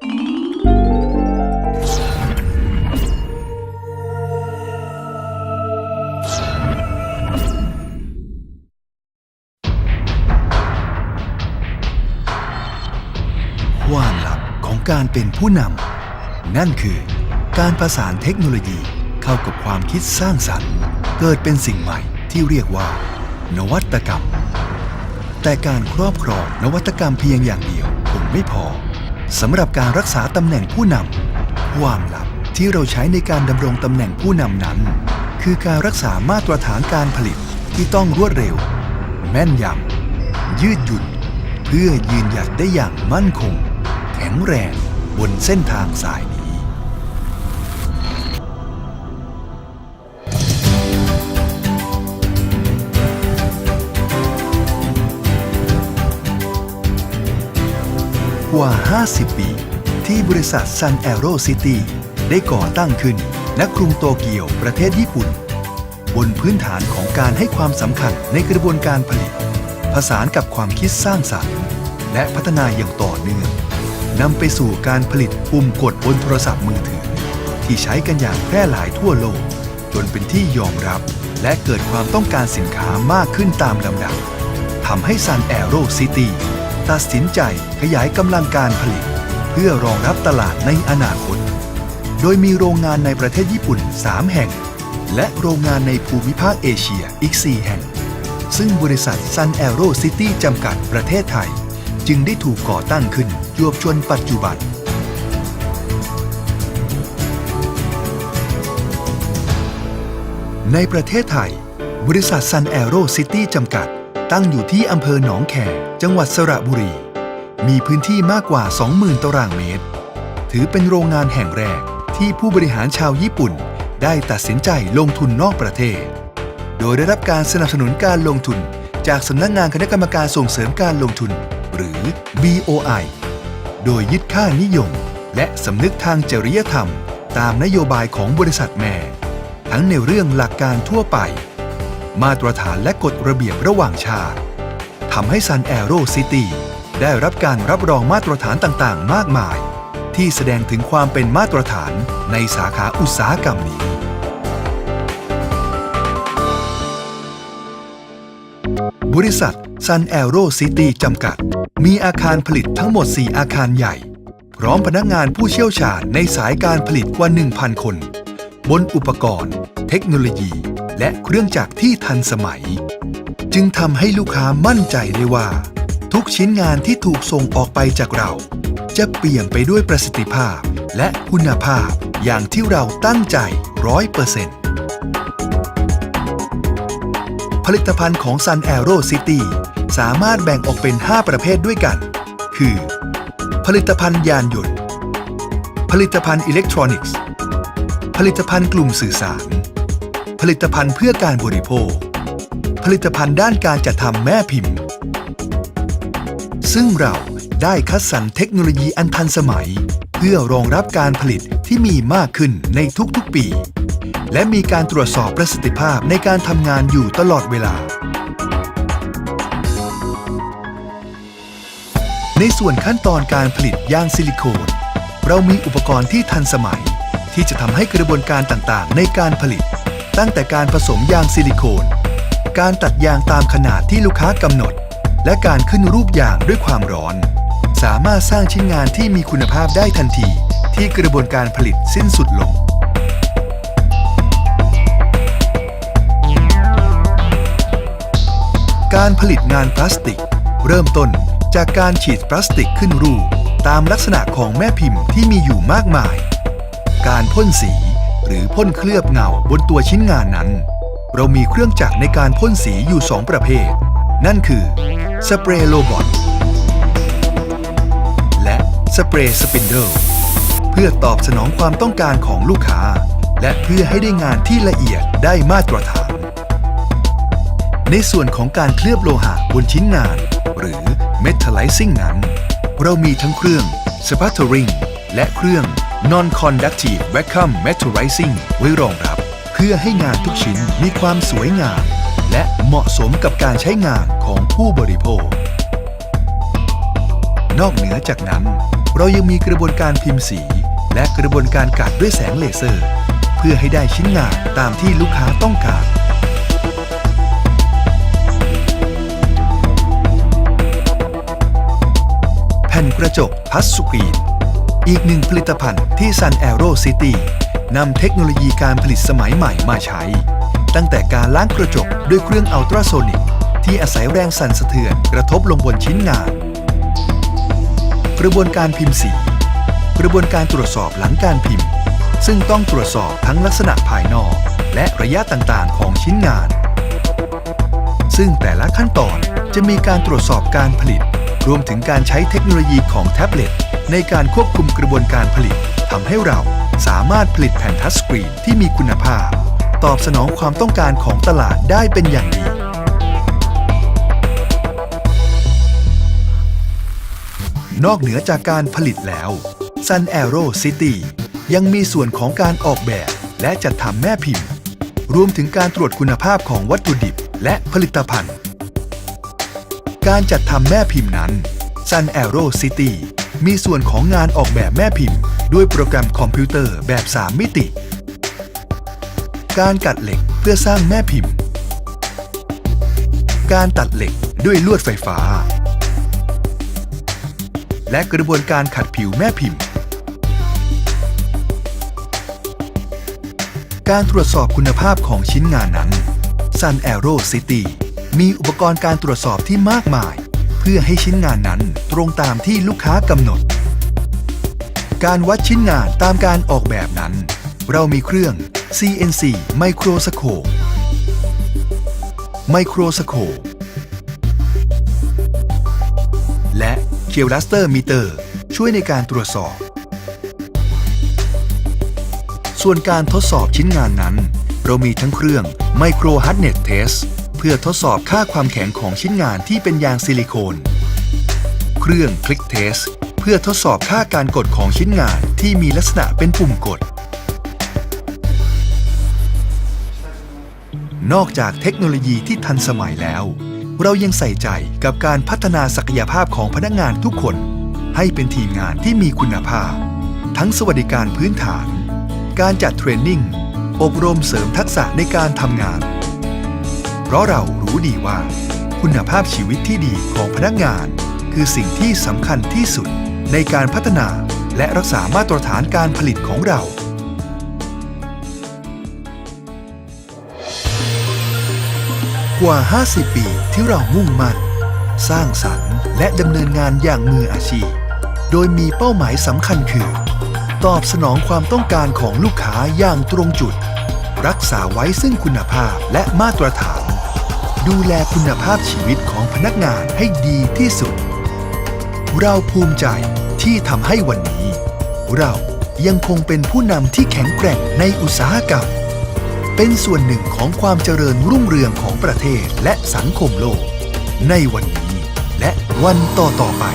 ความลับของการเป็นผู้นำนั่นคือการประสานเทคโนโลยีเข้ากับความคิดสร้างสรรค์ เกิดเป็นสิ่งใหม่ที่เรียกว่า นวัตกรรม แต่การครอบครองนวัตกรรมเพียงอย่างเดียวคงไม่พอ สำหรับการรักษาตำแหน่งผู้นำความลับที่เราใช้ในการดำรงตำแหน่งผู้นำนั้น คือการรักษามาตรฐานการผลิตที่ต้องรวดเร็ว แม่นยำยืดหยุ่น เพื่อยืนหยัดได้อย่างมั่นคง แข็งแรงบนเส้นทางสาย 50 ปี ที่บริษัท Sun Aero City ได้ก่อตั้งขึ้นณกรุงโตเกียวประเทศญี่ปุ่น บนพื้นฐานของการให้ความสำคัญในกระบวนการผลิต ผสานกับความคิดสร้างสรรค์ และพัฒนาอย่างต่อเนื่องนำไปสู่การผลิตปุ่มกดบนโทรศัพท์มือถือ ที่ใช้กันอย่างแพร่หลายทั่วโลก จนเป็นที่ยอมรับและเกิดความต้องการสินค้ามากขึ้นตามลำดับทำให้ Sun Aero City ตััดสินใจขยายกำลังการผลิต เพื่อรองรับตลาดในอนาคต โดยมีโรงงานในประเทศญี่ปุ่น 3 แห่ง และโรงงานในภูมิภาคเอเชียอีก 4 แห่ง ซึ่งบริษัท Sun Aero City จำกัดประเทศไทย จึงได้ถูกก่อตั้งขึ้นจวบจนปัจจุบันในประเทศไทย บริษัท Sun Aero City จำกัด ตั้งอยู่ที่อำเภอหนองแขจังหวัดสระบุรี มีพื้นที่มากกว่า 20,000 ตารางเมตร ถือเป็นโรงงานแห่งแรกที่ผู้บริหารชาวญี่ปุ่น ได้ตัดสินใจลงทุนนอกประเทศ โดยได้รับการสนับสนุนการลงทุน จากสำนักงานคณะกรรมการส่งเสริมการลงทุน หรือ BOI โดยยึดค่านิยม และสำนึกทางจริยธรรม ตามนโยบายของบริษัทแม่ ทั้งในเรื่องหลักการทั่วไป มาตรฐานและกฎระเบียบระหว่างชาติทำให้ Sun Aero City ได้รับการรับรองมาตรฐานต่างๆ มากมาย ที่แสดงถึงความเป็นมาตรฐานในสาขาอุตสาหกรรมนี้ บริษัท Sun Aero City จำกัด มีอาคารผลิตทั้งหมด 4 อาคารใหญ่ พร้อมพนักงานผู้เชี่ยวชาญในสายการผลิตกว่า 1,000 คน บนอุปกรณ์ เทคโนโลยี และเครื่องจักรที่ทันสมัย จึงทำให้ลูกค้ามั่นใจได้ว่า ทุกชิ้นงานที่ถูกส่งออกไปจากเรา จะเปี่ยมไปด้วยประสิทธิภาพและคุณภาพอย่างที่เราตั้งใจร้อยเปอร์เซ็นต์ผลิตภัณฑ์ของ Sun Aero City สามารถแบ่งออกเป็น 5 ประเภทด้วยกัน คือ ผลิตภัณฑ์ยานยนต์ ผลิตภัณฑ์อิเล็กทรอนิกส์ ผลิตภัณฑ์กลุ่มสื่อสาร ผลิตภัณฑ์เพื่อการบริโภค ผลิตภัณฑ์ด้านการจัดทำแม่พิมพ์ ซึ่งเราได้คัดสรรเทคโนโลยีอันทันสมัย เพื่อรองรับการผลิตที่มีมากขึ้นในทุกๆปี และมีการตรวจสอบประสิทธิภาพในการทำงานอยู่ตลอดเวลา ในส่วนขั้นตอนการผลิตยางซิลิโคนเรามีอุปกรณ์ที่ทันสมัย ที่จะทำให้กระบวนการต่างๆ ในการผลิต ตั้งแต่การผสมยางซิลิโคน การตัดยางตามขนาดที่ลูกค้ากำหนด และการขึ้นรูปยางด้วยความร้อน สามารถสร้างชิ้นงานที่มีคุณภาพได้ทันที ที่กระบวนการผลิตสิ้นสุดลง การผลิตงานพลาสติก เริ่มต้นจากการฉีดพลาสติกขึ้นรูปตามลักษณะของแม่พิมพ์ที่มีอยู่มากมาย การพ่นสี หรือพ่นเคลือบเงาบนตัวชิ้นงานนั้น เรามีเครื่องจักรในการพ่นสีอยู่ 2 ประเภท นั่นคือสเปรย์โรบอทและสเปรย์สปินเดิลเพื่อตอบสนองความต้องการของลูกค้า และเพื่อให้ได้งานที่ละเอียดได้มาตรฐาน ในส่วนของการเคลือบโลหะบนชิ้นงาน หรือ Metallizing นั้น เรามีทั้งเครื่อง Sputtering และเครื่อง Non-Conductive Vacuum Metallizing ไว้รองรับ เพื่อให้งานทุกชิ้นมีความสวยงาม และเหมาะสมกับการใช้งานของผู้บริโภค นอกเหนือจากนั้น เรายังมีกระบวนการพิมพ์สี และกระบวนการกัดด้วยแสงเลเซอร์ เพื่อให้ได้ชิ้นงานตามที่ลูกค้าต้องการแผ่นกระจกพัสสกรีน อีกหนึ่งผลิตภัณฑ์ที่ Sun Aero City นำเทคโนโลยีการผลิตสมัยใหม่มาใช้ ตั้งแต่การล้างกระจกด้วยเครื่องอัลตราโซนิกที่อาศัยแรงสั่นสะเทือนกระทบลงบนชิ้นงาน กระบวนการพิมพ์สี กระบวนการตรวจสอบหลังการพิมพ์ ซึ่งต้องตรวจสอบทั้งลักษณะภายนอก และระยะต่างๆ ของชิ้นงาน ซึ่งแต่ละขั้นตอนจะมีการตรวจสอบการผลิต รวมถึงการใช้เทคโนโลยีของแท็บเล็ต ในการควบคุมกระบวนการผลิตทำให้เราสามารถผลิตแผ่นทัชสกรีนที่มีคุณภาพ ตอบสนองความต้องการของตลาดได้เป็นอย่างดี นอกเหนือจากการผลิตแล้ว Sun Aero City ยังมีส่วนของการออกแบบและจัดทำแม่พิมพ์ รวมถึงการตรวจคุณภาพของวัตถุดิบและผลิตภัณฑ์ การจัดทำแม่พิมพ์นั้น Sun Aero City มีส่วนของงานออกแบบแม่พิมพ์ ด้วยโปรแกรมคอมพิวเตอร์แบบ 3 มิติ การกัดเหล็กเพื่อสร้างแม่พิมพ์ การตัดเหล็กด้วยลวดไฟฟ้า และกระบวนการขัดผิวแม่พิมพ์ การตรวจสอบคุณภาพของชิ้นงานนั้น Sun Aero City มีอุปกรณ์การตรวจสอบที่มากมาย เพื่อให้ชิ้นงานนั้นตรงตามที่ลูกค้ากำหนด การวัดชิ้นงานตามการออกแบบนั้น เรามีเครื่อง CNC Microscope Microscope และ k i l l a s t e r Meter ช่วยในการตรวจสอบ ส่วนการทดสอบชิ้นงานนั้น เรามีทั้งเครื่อง Micro Hardness Test เพื่อทดสอบค่าความแข็งของชิ้นงานที่เป็นยางซิลิโคน เครื่อง Click Test เพื่อทดสอบค่าการกดของชิ้นงานที่มีลักษณะเป็นปุ่มกด นอกจากเทคโนโลยีที่ทันสมัยแล้ว เรายังใส่ใจกับการพัฒนาศักยภาพของพนักงานทุกคน ให้เป็นทีมงานที่มีคุณภาพ ทั้งสวัสดิการพื้นฐาน การจัดเทรนนิ่ง อบรมเสริมทักษะในการทำงาน เพราะเรารู้ดีว่า คุณภาพชีวิตที่ดีของพนักงาน คือสิ่งที่สำคัญที่สุดในการพัฒนาและรักษามาตรฐานการผลิตของเรา กว่า 50 ปีที่เรามุ่งมั่น สร้างสรรค์และดำเนินงานอย่างมืออาชีพ โดยมีเป้าหมายสำคัญคือ ตอบสนองความต้องการของลูกค้าอย่างตรงจุด รักษาไว้ซึ่งคุณภาพและมาตรฐาน ดูแลคุณภาพชีวิตของพนักงานให้ดีที่สุด เราภูมิใจที่ทำให้วันนี้ เรายังคงเป็นผู้นำที่แข็งแกร่งในอุตสาหกรรม เป็นส่วนหนึ่งของความเจริญรุ่งเรืองของประเทศและสังคมโลก ในวันนี้และวันต่อๆไป